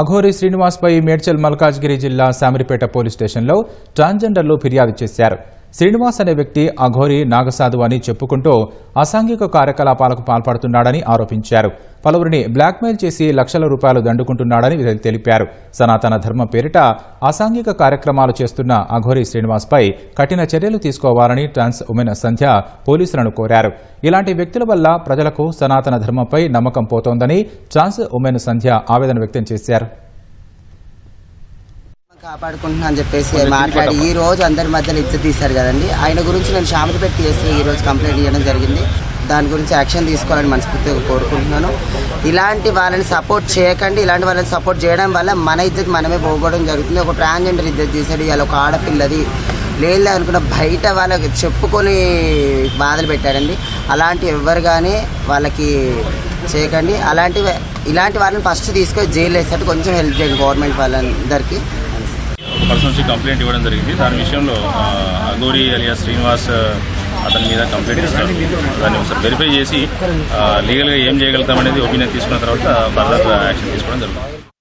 అఘోరి శ్రీనివాస్పై మేడ్చల్ మల్కాజ్గిరి జిల్లా శామిరిపేట పోలీస్ స్టేషన్లో ట్రాన్స్జెండర్లు ఫిర్యాదు చేశారు. శ్రీనివాస్ అనే వ్యక్తి అఘోరి నాగసాధు అని చెప్పుకుంటూ అసాంఘిక కార్యకలాపాలకు పాల్పడుతున్నాడని ఆరోపించారు. పలువురిని బ్లాక్మెయిల్ చేసి లక్షల రూపాయలు దండుకుంటున్నాడని తెలిపారు. సనాతన ధర్మం పేరిట అసాంఘిక కార్యక్రమాలు చేస్తున్న అఘోరి శ్రీనివాస్పై కఠిన చర్యలు తీసుకోవాలని ట్రాన్స్ ఉమెన్ సంధ్య పోలీసులను కోరారు. ఇలాంటి వ్యక్తుల వల్ల ప్రజలకు సనాతన ధర్మంపై నమ్మకం పోతోందని ట్రాన్స్ ఉమెన్ సంధ్య ఆవేదన వ్యక్తం చేశారు. కాపాడుకుంటున్నా అని చెప్పేసి మాట్లాడి ఈ రోజు అందరి మధ్యలో ఇచ్చ తీశారు కదండి. ఆయన గురించి నేను షామిలి పెట్టి చేసి ఈ రోజు కంప్లైంట్ ఇవ్వడం జరిగింది. దాని గురించి యాక్షన్ తీసుకోవాలని మనస్ఫూర్తిగా కోరుకుంటున్నాను. ఇలాంటి వాళ్ళని సపోర్ట్ చేయకండి. ఇలాంటి వాళ్ళని సపోర్ట్ చేయడం వల్ల మన ఇజ్జత్ మనమే పోగొడం జరుగుతుంది. ఒక ట్రాన్స్జెండర్ ఇజ్జత్ తీసాడు ఇవాళ ఒక ఆడపిల్లది. లేదు అనుకున్న బయట వాళ్ళకి చెప్పుకొని బాధలు పెట్టారండి. అలాంటి ఎవరు కానీ వాళ్ళకి చేయకండి. అలాంటి ఇలాంటి వాళ్ళని ఫస్ట్ తీసుకొని జైలు వేసేట్టు కొంచెం హెల్ప్ చేయండి గవర్నమెంట్ వాళ్ళందరికీ. ఒక పర్సన్ వచ్చి కంప్లైంట్ ఇవ్వడం జరిగింది. దాని విషయంలో ఆ, అగోరి అలియా శ్రీనివాస్ అతని మీద కంప్లైంట్ ఇస్తాడు దాన్ని ఒకసారి వెరిఫై చేసి లీగల్గా ఏం చేయగలుగుతాం అనేది ఒపీనియన్ తీసుకున్న తర్వాత ఫర్దర్ యాక్షన్ తీసుకోవడం జరుగుతుంది.